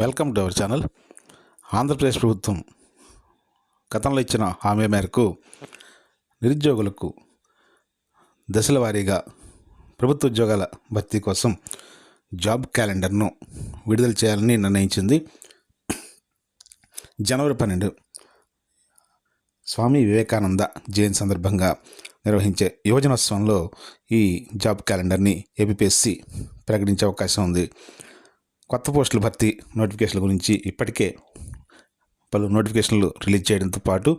Welcome to our channel. Andhra Pradesh ప్రభుత్వం గతంలో ఇచ్చిన హామీ మేరకు నిరుద్యోగులకు దశల వారీగా ప్రభుత్వ ఉద్యోగాల భర్తీ కోసం జాబ్ క్యాలెండర్ను విడుదల చేయాలని నిర్ణయించింది జనవరి పన్నెండు. స్వామి వివేకానంద జయంతి సందర్భంగా నిర్వహించే యువజనోత్సవంలో ఈ జాబ్ క్యాలెండర్ని ఏపీఎస్సి ప్రకటించే అవకాశం ఉంది. కొత్త పోస్టుల భర్తీ నోటిఫికేషన్ల గురించి ఇప్పటికే పలు నోటిఫికేషన్లు రిలీజ్ చేయడంతో పాటు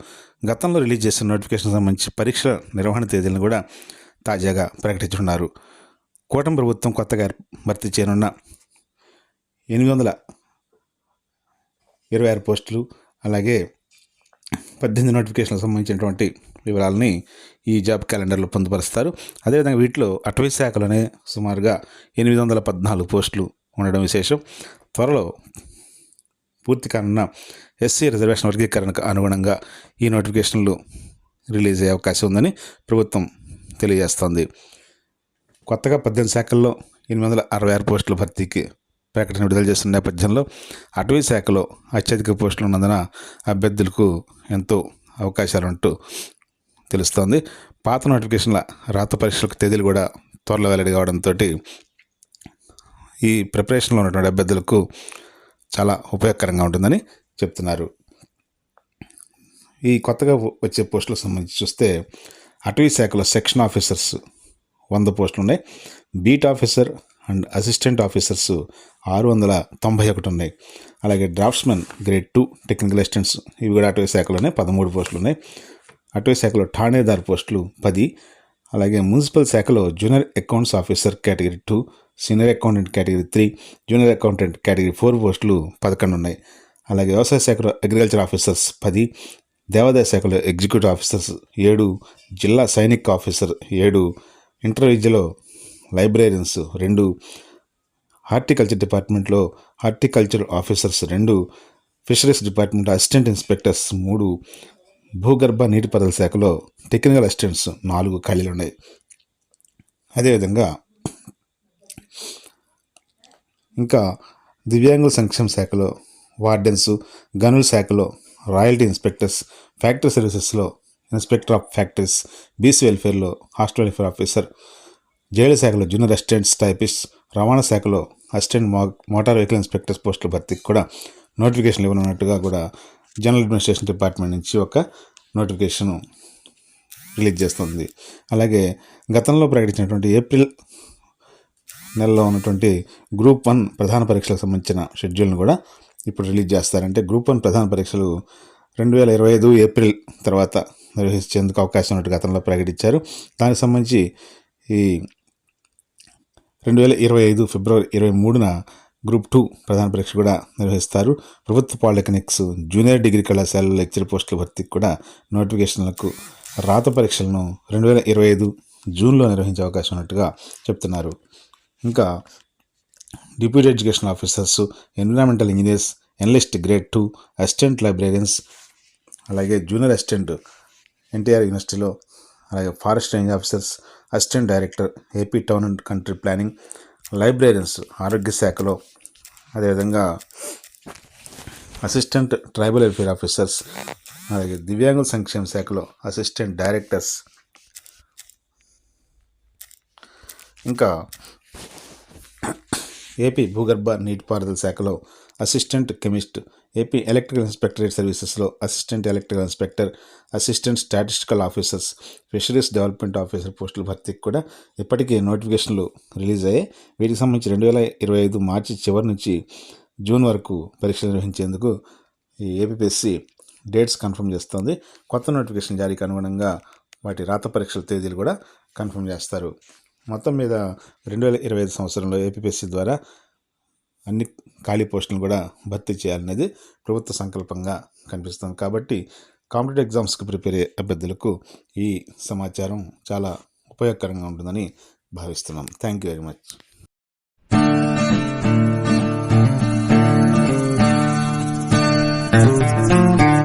గతంలో రిలీజ్ చేసిన నోటిఫికేషన్ సంబంధించి పరీక్షల నిర్వహణ తేదీలను కూడా తాజాగా ప్రకటించున్నారు కూటమి ప్రభుత్వం కొత్తగా భర్తీ చేయనున్న ఎనిమిది వందల ఇరవై ఆరు పోస్టులు అలాగే పద్దెనిమిది నోటిఫికేషన్లకు సంబంధించినటువంటి వివరాలని ఈ జాబ్ క్యాలెండర్లో పొందుపరుస్తారు. అదేవిధంగా వీటిలో అటవీ శాఖలోనే సుమారుగా ఎనిమిది వందల పద్నాలుగు పోస్టులు ఉండడం విశేషం. త్వరలో పూర్తి కానున్న ఎస్సీ రిజర్వేషన్ వర్గీకరణకు అనుగుణంగా ఈ నోటిఫికేషన్లు రిలీజ్ అయ్యే అవకాశం ఉందని ప్రభుత్వం తెలియజేస్తోంది. కొత్తగా పద్దెనిమిది శాఖల్లో ఎనిమిది వందల అరవై ఆరు పోస్టుల భర్తీకి ప్రకటన విడుదల చేస్తున్న నేపథ్యంలో అటవీ శాఖలో అత్యధిక పోస్టులు ఉన్నందున అభ్యర్థులకు ఎంతో అవకాశాలుంటూ తెలుస్తోంది. పాత నోటిఫికేషన్ల రాత పరీక్షలకు తేదీలు కూడా త్వరలో వెల్లడి కావడంతో ఈ ప్రిపరేషన్లో ఉన్నటువంటి అభ్యర్థులకు చాలా ఉపయోగకరంగా ఉంటుందని చెప్తున్నారు. ఈ కొత్తగా వచ్చే పోస్టులకు సంబంధించి చూస్తే అటవీ శాఖలో సెక్షన్ ఆఫీసర్స్ వంద పోస్టులు ఉన్నాయి. Beat officer and assistant officers ఆరు వందల తొంభై ఒకటి ఉన్నాయి. అలాగే draftsmen grade two technical assistants ఇవి కూడా అటవీ శాఖలోనే పదమూడు పోస్టులు ఉన్నాయి. అటవీ శాఖలో ఠాణేదార్ పోస్టులు పది. అలాగే మున్సిపల్ శాఖలో junior accounts officer category two senior accountant category three junior accountant category four పోస్టులు పదకొండు ఉన్నాయి. అలాగే వ్యవసాయ శాఖలో అగ్రికల్చర్ ఆఫీసర్స్ పది దేవాదాయ శాఖలో ఎగ్జిక్యూటివ్ ఆఫీసర్స్ ఏడు జిల్లా సైనిక్ ఆఫీసర్ ఏడు ఇంటర్ విద్యలో లైబ్రేరియన్స్ రెండు హార్టికల్చర్ డిపార్ట్మెంట్లో హార్టికల్చర్ ఆఫీసర్స్ రెండు ఫిషరీస్ డిపార్ట్మెంట్ అసిస్టెంట్ ఇన్స్పెక్టర్స్ మూడు భూగర్భ నీటిపారుదల శాఖలో టెక్నికల్ అసిస్టెంట్స్ నాలుగు ఖాళీలు ఉన్నాయి. అదేవిధంగా ఇంకా దివ్యాంగుల సంక్షేమ శాఖలో వార్డెన్స్ గనుల శాఖలో రాయల్టీ ఇన్స్పెక్టర్స్ ఫ్యాక్టరీ సర్వీసెస్లో ఇన్స్పెక్టర్ ఆఫ్ ఫ్యాక్టరీస్ బీసీ వెల్ఫేర్లో హాస్టల్ వెల్ఫేర్ ఆఫీసర్ జైలు శాఖలో జూనియర్ అసిస్టెంట్స్ టైపిస్ట్ రవాణా శాఖలో అసిస్టెంట్ మోటార్ వెహికల్ ఇన్స్పెక్టర్స్ పోస్టుల భర్తీకి కూడా నోటిఫికేషన్లు ఇవ్వనున్నట్టుగా కూడా జనరల్ అడ్మినిస్ట్రేషన్ డిపార్ట్మెంట్ నుంచి ఒక నోటిఫికేషన్ రిలీజ్ చేస్తుంది. అలాగే గతంలో ప్రకటించినటువంటి ఏప్రిల్ నెలలో ఉన్నటువంటి గ్రూప్ వన్ ప్రధాన పరీక్షలకు సంబంధించిన షెడ్యూల్ను కూడా ఇప్పుడు రిలీజ్ చేస్తారంటే గ్రూప్ వన్ ప్రధాన పరీక్షలు రెండు వేల ఇరవై ఐదు ఏప్రిల్ తర్వాత నిర్వహించేందుకు అవకాశం ఉన్నట్టు గతంలో ప్రకటించారు. దానికి సంబంధించి ఈ రెండు వేల ఇరవై ఐదు ఫిబ్రవరి ఇరవై మూడున గ్రూప్ టూ ప్రధాన పరీక్ష కూడా నిర్వహిస్తారు. ప్రభుత్వ పాలిటెక్నిక్స్ జూనియర్ డిగ్రీ కళాశాలలో లెక్చర్ పోస్టుల భర్తీకి కూడా నోటిఫికేషన్లకు రాత పరీక్షలను రెండు వేల ఇరవై ఐదు జూన్లో నిర్వహించే అవకాశం ఉన్నట్టుగా చెప్తున్నారు. ఇంకా deputy education officers environmental engineers analyst grade two assistant librarians అలాగే జూనియర్ అసిస్టెంట్ ఎన్టీఆర్ యూనివర్సిటీలో అలాగే forest range officers assistant director AP town and country planning librarians ఆరోగ్య శాఖలో అదేవిధంగా అసిస్టెంట్ ట్రైబల్ వెల్ఫేర్ ఆఫీసర్స్ అలాగే దివ్యాంగుల సంక్షేమ శాఖలో అసిస్టెంట్ డైరెక్టర్స్. ఇంకా ఏపీ భూగర్భ నీటిపారుదల శాఖలో assistant chemist AP electrical inspectorate సర్వీసెస్లో assistant electrical inspector assistant statistical officers fisheries development officer పోస్టుల భర్తీకి కూడా ఇప్పటికే నోటిఫికేషన్లు రిలీజ్ అయ్యాయి. వీటికి సంబంధించి రెండు వేల ఇరవై ఐదు మార్చి చివరి నుంచి జూన్ వరకు పరీక్షలు నిర్వహించేందుకు ఈ ఏపీఎస్సి డేట్స్ కన్ఫర్మ్ చేస్తుంది. కొత్త నోటిఫికేషన్ జారీకి అనుగుణంగా వాటి రాత పరీక్షల తేదీలు కూడా కన్ఫర్మ్ చేస్తారు. మొత్తం మీద రెండు వేల ఇరవై ఐదు సంవత్సరంలో ఏపీఎస్సీ ద్వారా అన్ని ఖాళీ పోస్టులను కూడా భర్తీ చేయాలనేది ప్రభుత్వ సంకల్పంగా కనిపిస్తుంది. కాబట్టి కాంపిటేటివ్ ఎగ్జామ్స్కి ప్రిపేర్ అయ్యే అభ్యర్థులకు ఈ సమాచారం చాలా ఉపయోగకరంగా ఉంటుందని భావిస్తున్నాం. Thank you very much.